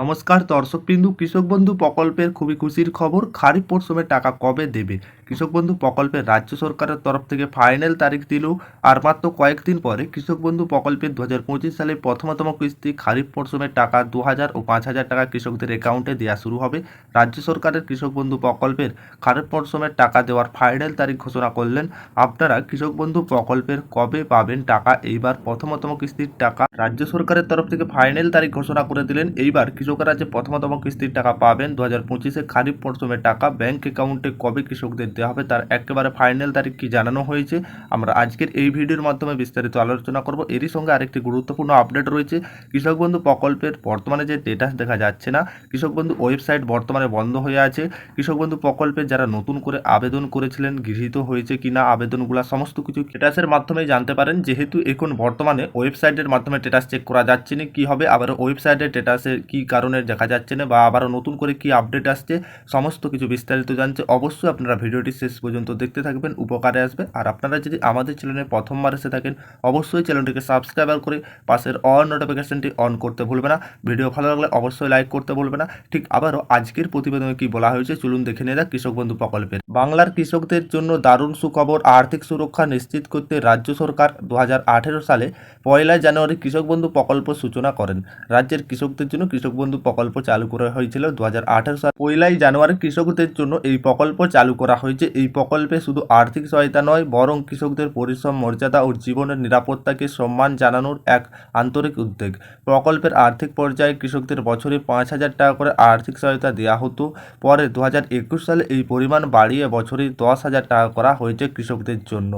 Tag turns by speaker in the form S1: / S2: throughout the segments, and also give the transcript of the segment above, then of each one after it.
S1: নমস্কার, দর্শকবিন্দু কৃষক বন্ধু প্রকল্পের খুবই খুশির খবর। খারিফ মরশুমে টাকা কবে দেবে? কৃষক বন্ধু প্রকল্পের রাজ্য সরকারের তরফ থেকে ফাইনাল তারিখ দিলেও আর মাত্র কয়েকদিন পরে কৃষক বন্ধু প্রকল্পের দু হাজার পঁচিশ সালে প্রথমতম কিস্তি খারিফ মরশুমের টাকা দু হাজার ও পাঁচ হাজার টাকা কৃষকদের অ্যাকাউন্টে দেওয়া শুরু হবে। রাজ্য সরকারের কৃষক বন্ধু প্রকল্পের খারিফ মরশুমের টাকা দেওয়ার ফাইনাল তারিখ ঘোষণা করলেন। আপনারা কৃষক বন্ধু প্রকল্পের কবে পাবেন টাকা? এইবার প্রথমতম কিস্তির টাকা রাজ্য সরকারের তরফ থেকে ফাইনাল তারিখ ঘোষণা করে দিলেন। এইবার কৃষকরা যে প্রথমতম কিস্তির টাকা পাবেন। দু হাজার পঁচিশে খারিফ মরশুমের টাকা ব্যাংক অ্যাকাউন্টে কবে কৃষকদের দেওয়া হবে তার একেবারে ফাইনাল তারিখ কি জানানো হয়েছে, আমরা আজকের এই ভিডিওর মাধ্যমে বিস্তারিত আলোচনা করব। এরই সঙ্গে আরেকটি গুরুত্বপূর্ণ আপডেট রয়েছে, কৃষক বন্ধু প্রকল্পের বর্তমানে যে স্টেটাস দেখা যাচ্ছে না, কৃষক বন্ধু ওয়েবসাইট বর্তমানে বন্ধ হয়ে আছে। কৃষক বন্ধু প্রকল্পে যারা নতুন করে আবেদন করেছিলেন, গৃহীত হয়েছে কিনা, আবেদনগুলো সমস্ত কিছু স্টেটাসের মাধ্যমে জানতে পারেন। যেহেতু এখন বর্তমানে ওয়েবসাইটের মাধ্যমে স্টেটাস চেক করা যাচ্ছে না, কী হবে, আবার ওয়েবসাইটের স্টেটাসে কী কারণে দেখা যাচ্ছে না বা আবারও নতুন করে কি আপডেট আসছে, সমস্ত কিছু বিস্তারিত জানতে অবশ্যই আপনারা ভিডিওটি শেষ পর্যন্ত দেখতে থাকবেন, উপকারে আসবে। আর আপনারা যদি আমাদের চ্যানেলে প্রথমবার এসে থাকেন, অবশ্যই চ্যানেলটিকে সাবস্ক্রাইব করে পাশের অল নোটিফিকেশনটি অন করতে ভুলবে না। ভিডিও ভালো লাগলে অবশ্যই লাইক করতে ভুলবে না। ঠিক আবারও আজকের প্রতিবেদনে কি বলা হয়েছে চলুন দেখে নেওয়া যাক কৃষক বন্ধু প্রকল্পের। বাংলার কৃষকদের জন্য দারুণ সুখবর আর্থিক সুরক্ষা নিশ্চিত করতে রাজ্য সরকার দু হাজার আঠেরো সালে পয়লা জানুয়ারি কৃষক বন্ধু প্রকল্প সূচনা করেন। রাজ্যের কৃষকদের জন্য কৃষক বন্ধু প্রকল্প চালু করা হয়েছিল দু হাজার আঠেরো সাল। পয়লাই জানুয়ারি কৃষকদের জন্য এই প্রকল্প চালু করা হয়েছে। এই প্রকল্পে শুধু আর্থিক সহায়তা নয়, বরং কৃষকদের পরিশ্রম, মর্যাদা ও জীবনের নিরাপত্তাকে সম্মান জানানোর এক আন্তরিক উদ্যোগ। প্রকল্পের আর্থিক পর্যায়ে কৃষকদের বছরে পাঁচ হাজার টাকা করে আর্থিক সহায়তা দেওয়া হতো। পরে দু হাজার একুশ সালে এই পরিমাণ বাড়িয়ে বছরে দশ হাজার টাকা করা হয়েছে কৃষকদের জন্য।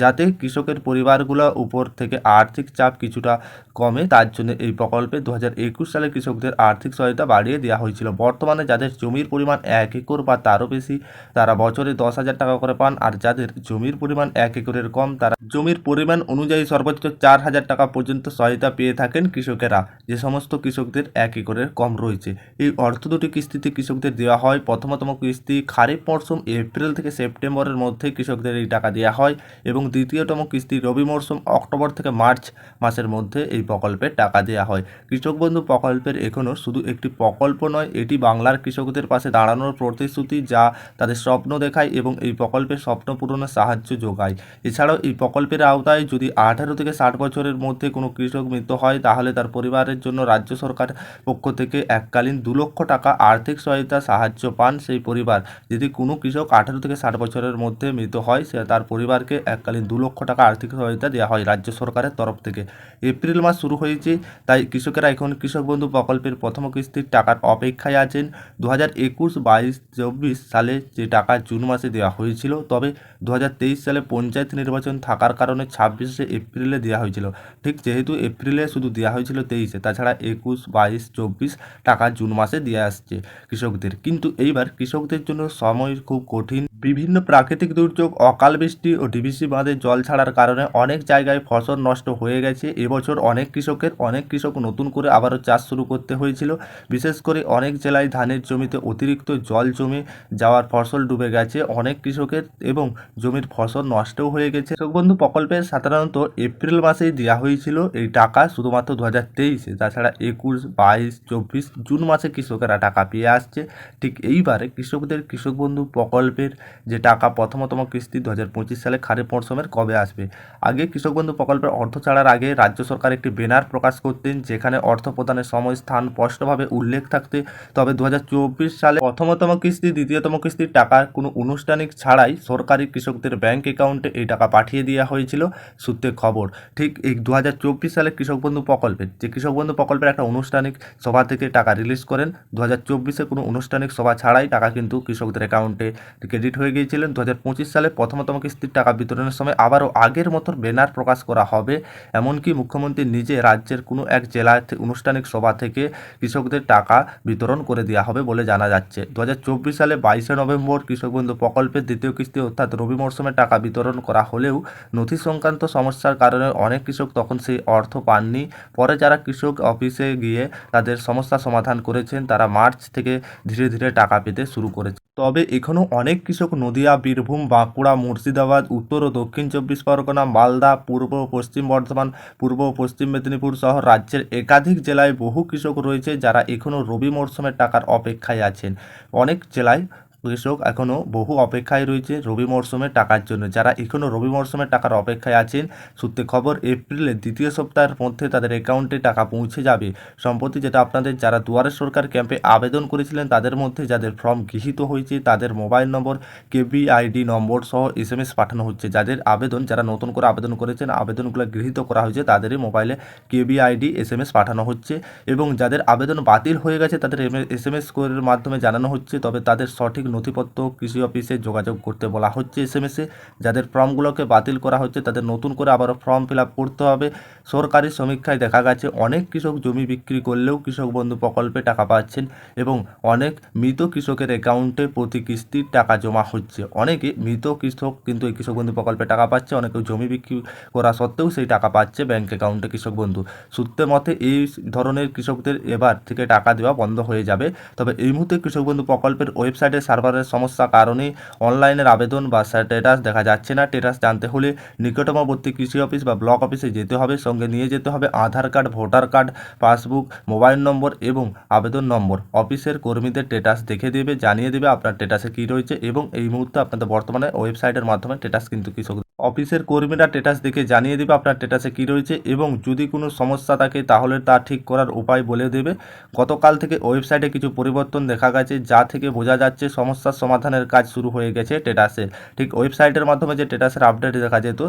S1: যাতে কৃষকের পরিবারগুলো উপর থেকে আর্থিক চাপ কিছুটা কমে, তার জন্য এই প্রকল্পে দু হাজার একুশ সালে কৃষকদের আর্থিক সহায়তা বাড়িয়ে দেওয়া হয়েছিল। বর্তমানে যাদের জমির পরিমাণ এক একর বা তারও বেশি, তারা বছরে দশ হাজার টাকা করে পান, আর যাদের জমির পরিমাণ এক একরের কম, তারা জমির পরিমাণ অনুযায়ী সর্বোচ্চ চার হাজার টাকা পর্যন্ত সহায়তা পেয়ে থাকেন কৃষকেরা। যে সমস্ত কৃষকদের এক একরের কম রয়েছে। এই অর্থ দুটি কিস্তিতে কৃষকদের দেওয়া হয়। প্রথমতম কিস্তি খারিফ মরশুম এপ্রিল থেকে সেপ্টেম্বরের মধ্যে কৃষকদের এই টাকা দেওয়া হয় এবং দ্বিতীয়তম কিস্তি রবি মরশুম অক্টোবর থেকে মার্চ মাসের মধ্যে এই প্রকল্পের টাকা দেওয়া হয়। কৃষক বন্ধু প্রকল্পের এখনও শুধু একটি প্রকল্প নয়, এটি বাংলার কৃষকদের পাশে দাঁড়ানোর প্রতিশ্রুতি যা তাদের স্বপ্ন দেখায় এবং এই প্রকল্পের স্বপ্ন পূরণে সাহায্য যোগায়। এছাড়াও এই প্রকল্পের আওতায় যদি আঠারো থেকে ষাট বছরের মধ্যে কোনো কৃষক মৃত্যু হয়, তাহলে তার পরিবারের জন্য রাজ্য সরকার পক্ষ থেকে এককালীন দু লক্ষ টাকা আর্থিক সহায়তা সাহায্য পান সেই পরিবার। যদি কোনো কৃষক আঠারো থেকে ষাট বছরের মধ্যে মৃত হয়, সে তার পরিবারকে এককালীন দু লক্ষ টাকা আর্থিক সহায়তা দেওয়া হয় রাজ্য সরকারের তরফ থেকে। এপ্রিল মাস শুরু হয়েছে, তাই কৃষকেরা এখন কৃষক বন্ধু প্রকল্পের প্রথম কিস্তির টাকার অপেক্ষায় আছেন। দু হাজার একুশ বাইশ চব্বিশ সালে যে টাকা জুন মাসে দেওয়া হয়েছিল, তবে দু হাজার তেইশ সালে পঞ্চায়েত নির্বাচন থাকার কারণে ছাব্বিশে এপ্রিলে দেওয়া হয়েছিল। ঠিক যেহেতু এপ্রিলে শুধু দেওয়া হয়েছিল তেইশে, তাছাড়া একুশ বাইশ চব্বিশ টাকা জুন মাসে দিয়ে আসছে কৃষকদের। কিন্তু এইবার কৃষকদের জন্য সময় খুব কঠিন। বিভিন্ন প্রাকৃতিক দুর্যোগ, অকাল বৃষ্টি ও ডিবিসি বাঁধে জল ছাড়ার কারণে অনেক জায়গায় ফসল নষ্ট হয়ে গেছে। এবছর অনেক কৃষকের, অনেক কৃষক নতুন করে আবারও চাষ শুরু করতে হয়েছিল। বিশেষ করে অনেক জেলায় ধানের জমিতে অতিরিক্ত জল জমে যাওয়ার ফসল ডুবে গেছে। অনেক কৃষকের এবং জমির ফসল নষ্টও হয়ে গেছে। কৃষক বন্ধু প্রকল্পে সাধারণত এপ্রিল মাসেই দেওয়া হয়েছিল এই টাকা, শুধুমাত্র দু হাজার তেইশে। তাছাড়া একুশ, বাইশ, চব্বিশ জুন মাসে কৃষকেরা টাকা পেয়ে আসছে। ঠিক এইবারে কৃষকদের কৃষক বন্ধু প্রকল্পের যে টাকা, প্রথমতম কিস্তি দু হাজার পঁচিশ সালে খারিফ মরশুমের কবে আসবে? আগে কৃষক বন্ধু প্রকল্পের অর্থ ছাড়ার আগে রাজ্য সরকার একটি ব্যানার প্রকাশ করতেন, যেখানে অর্থ প্রদানের সময় স্থান স্পষ্টভাবে উল্লেখ থাকতে, তবে দু হাজার চব্বিশ সালে প্রথমতম কিস্তি, দ্বিতীয়তম কিস্তির টাকা কোনো আনুষ্ঠানিক ছাড়াই সরকারি কৃষকদের ব্যাংক অ্যাকাউন্টে এই টাকা পাঠিয়ে দেওয়া হয়েছিল সূত্রে খবর। ঠিক এই দু হাজার চব্বিশ সালে কৃষক বন্ধু প্রকল্পের, যে কৃষক বন্ধু প্রকল্পের একটা আনুষ্ঠানিক সভা থেকে টাকা রিলিজ করেন দু হাজার চব্বিশে কোনো আনুষ্ঠানিক সভা ছাড়াই টাকা কিন্তু কৃষকদের অ্যাকাউন্টে ক্রেডিট হয়ে গিয়েছিলেন। দু হাজার পঁচিশ সালে প্রথমতম কিস্তির টাকা বিতরণের সময় আবারও আগের মতো ব্যানার প্রকাশ করা হবে। এমনকি মুখ্যমন্ত্রী নিজে রাজ্যের কোনো এক জেলার থে- আনুষ্ঠানিক সভা থেকে কৃষকদের টাকা বিতরণ করে দেওয়া হবে বলে জানা যাচ্ছে। দু হাজার চব্বিশ সালে বাইশে নভেম্বর কৃষক বন্ধু প্রকল্পের দ্বিতীয় কিস্তি অর্থাৎ রবি মরশুমে টাকা বিতরণ করা হলেও নথি সংক্রান্ত সমস্যার কারণে অনেক কৃষক তখন সেই অর্থ পাননি। পরে যারা কৃষক অফিসে গিয়ে তাদের সমস্যা সমাধান করেছেন, তারা মার্চ থেকে ধীরে ধীরে টাকা পেতে শুরু করেছে। তবে এখনও অনেক কৃষক নদিয়া, বীরভূম, বাঁকুড়া, মুর্শিদাবাদ, উত্তর ও দক্ষিণ চব্বিশ পরগনা, মালদা, পূর্ব পশ্চিম বর্ধমান, পূর্ব পশ্চিম মেদিনীপুর সহ রাজ্যের একাধিক জেলায় বহু কৃষক রয়েছে। যারা এখনও রবি মরশুমের টাকার অপেক্ষায় আছেন। অনেক জেলায় কৃষক এখনও বহু অপেক্ষায় রয়েছে রবি মরশুমের টাকার জন্য। যারা এখনও রবি মরশুমের টাকার অপেক্ষায় আছেন, সূত্রে খবর এপ্রিলের দ্বিতীয় সপ্তাহের মধ্যে তাদের অ্যাকাউন্টে টাকা পৌঁছে যাবে। সম্প্রতি যেটা আপনাদের, যারা দুয়ারে সরকার ক্যাম্পে আবেদন করেছিলেন, তাদের মধ্যে যাদের ফর্ম গৃহীত হয়েছে, তাদের মোবাইল নম্বর কেবিআইডি নম্বর সহ এস এম এস পাঠানো হচ্ছে। যাদের আবেদন, যারা নতুন করে আবেদন করেছেন, আবেদনগুলো গৃহীত করা হয়েছে, তাদেরই মোবাইলে কেবিআইডি এস এম এস পাঠানো হচ্ছে এবং যাদের আবেদন বাতিল হয়ে গেছে, তাদের এস এম এস এর মাধ্যমে জানানো হচ্ছে। তবে তাদের সঠিক নথিপত্র কৃষি অফিসে যোগাযোগ করতে বলা হচ্ছে এস এম এসে যাদের ফর্মগুলোকে বাতিল করা হচ্ছে, তাদের নতুন করে আবারও ফর্ম ফিল আপ করতে হবে। সরকারি সমীক্ষায় দেখা গেছে, অনেক কৃষক জমি বিক্রি করলেও কৃষক বন্ধু প্রকল্পে টাকা পাচ্ছেন এবং অনেক মৃত কৃষকের অ্যাকাউন্টে প্রতি কিস্তির টাকা জমা হচ্ছে। অনেকে মৃত কৃষক কিন্তু এই কৃষক বন্ধু প্রকল্পে টাকা পাচ্ছে অনেকে জমি বিক্রি করা সত্ত্বেও সেই টাকা পাচ্ছে ব্যাংক অ্যাকাউন্টে কৃষক বন্ধু। সূত্রের মতে, এই ধরনের কৃষকদের এবার থেকে টাকা দেওয়া বন্ধ হয়ে যাবে। তবে এই মুহূর্তে কৃষক বন্ধু প্রকল্পের ওয়েবসাইটে সার্ভারের সমস্যা কারণে অনলাইনের আবেদন বা স্ট্যাটাস দেখা যাচ্ছে না। স্ট্যাটাস জানতে হলে নিকটবর্তী কৃষি অফিস বা ব্লক অফিসে যেতে হবে, সঙ্গে নিয়ে যেতে হবে Aadhaar card, voter card, passbook, mobile number এবং আবেদন নম্বর। অফিসের কর্মীদের স্ট্যাটাস দেখে দেবে, জানিয়ে দেবে আপনার স্ট্যাটাসে কী রয়েছে এবং এই মুহূর্তে আপনাদের বর্তমানে ওয়েবসাইটের মাধ্যমে স্ট্যাটাস কিন্তু কৃষক অফিসের কর্মীরা স্ট্যাটাস দেখে জানিয়ে দেবে আপনার স্ট্যাটাসে কী রয়েছে এবং যদি কোনো সমস্যা থাকে তাহলে তা ঠিক করার উপায় বলে দেবে। গতকাল থেকে ওয়েবসাইটে কিছু পরিবর্তন দেখা গেছে যা থেকে বোঝা যাচ্ছে সমস্যার সমাধানের কাজ শুরু হয়ে গেছে স্ট্যাটাসে ঠিক ওয়েবসাইটের মাধ্যমে যে স্ট্যাটাসের আপডেট দেখা যেত,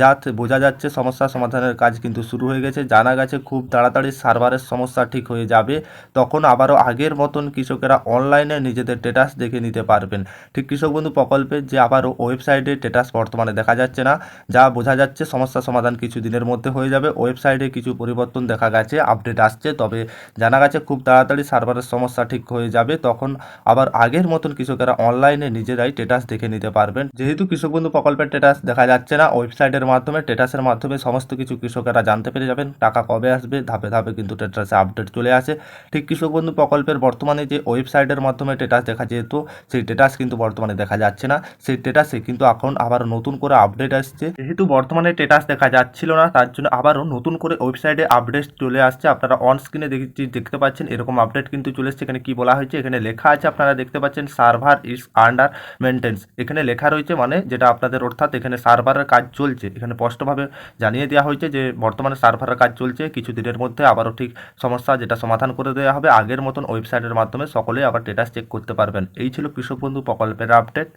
S1: যা বোঝা যাচ্ছে সমস্যা সমাধানের কাজ কিন্তু শুরু হয়ে গেছে। জানা গেছে খুব তাড়াতাড়ি সার্ভারের সমস্যা ঠিক হয়ে যাবে। তখন আবারও আগের মতন কৃষকেরা অনলাইনে নিজেদের স্ট্যাটাস দেখে নিতে পারবেন। ঠিক কৃষক বন্ধু প্রকল্পে যে আবারও ওয়েবসাইটে স্ট্যাটাস বর্তমানে দেখা যাচ্ছে না, যা বোঝা যাচ্ছে সমস্যা সমাধান কিছু দিনের মধ্যে হয়ে যাবে। ওয়েবসাইটে কিছু পরিবর্তন দেখা গেছে, আপডেট আসছে, তবে জানা গেছে খুব তাড়াতাড়ি সার্ভারের সমস্যা ঠিক হয়ে যাবে। তখন আবার আগের মতন কৃষকেরা অনলাইনে নিজেরাই স্ট্যাটাস দেখে নিতে পারবেন। যেহেতু কৃষক বন্ধু প্রকল্পের স্ট্যাটাস দেখা যাচ্ছে না, ওয়েবসাইটের মাধ্যমে স্ট্যাটাসের মাধ্যমে সমস্ত কিছু কৃষকেরা জানতে পেরে যাবেন, টাকা কবে আসবে, ধাপে ধাপে কিন্তু স্ট্যাটাসে আপডেট চলে আসে। ঠিক কৃষক বন্ধু প্রকল্পের বর্তমানে যে ওয়েবসাইটের মাধ্যমে স্ট্যাটাস দেখা যেত, সেই স্ট্যাটাস কিন্তু বর্তমানে দেখা যাচ্ছে না। সেই স্ট্যাটাসে কিন্তু এখন আবার নতুন করে আপডেট আসছে। যেহেতু বর্তমানে স্টেটাস দেখা যাচ্ছিল না, তার জন্য আবারও নতুন করে ওয়েবসাইটে আপডেট চলে আসছে। আপনারা অন স্ক্রিনে দেখতে পাচ্ছেন এরকম আপডেট কিন্তু চলে এসছে। এখানে কি বলা হয়েছে? এখানে লেখা আছে, আপনারা দেখতে পাচ্ছেন সার্ভার ইজ আন্ডার মেনটেন্স এখানে লেখা রয়েছে মানে যেটা আপনাদের অর্থাৎ এখানে সার্ভারের কাজ চলছে। এখানে স্পষ্টভাবে জানিয়ে দেওয়া হয়েছে যে, বর্তমানে সার্ভারের কাজ চলছে। কিছু দিনের মধ্যে আবারও ঠিক সমস্যা যেটা সমাধান করে দেওয়া হবে। আগের মতন ওয়েবসাইটের মাধ্যমে সকলেই আবার স্টেটাস চেক করতে পারবেন। এই ছিল কৃষক বন্ধু প্রকল্পের আপডেট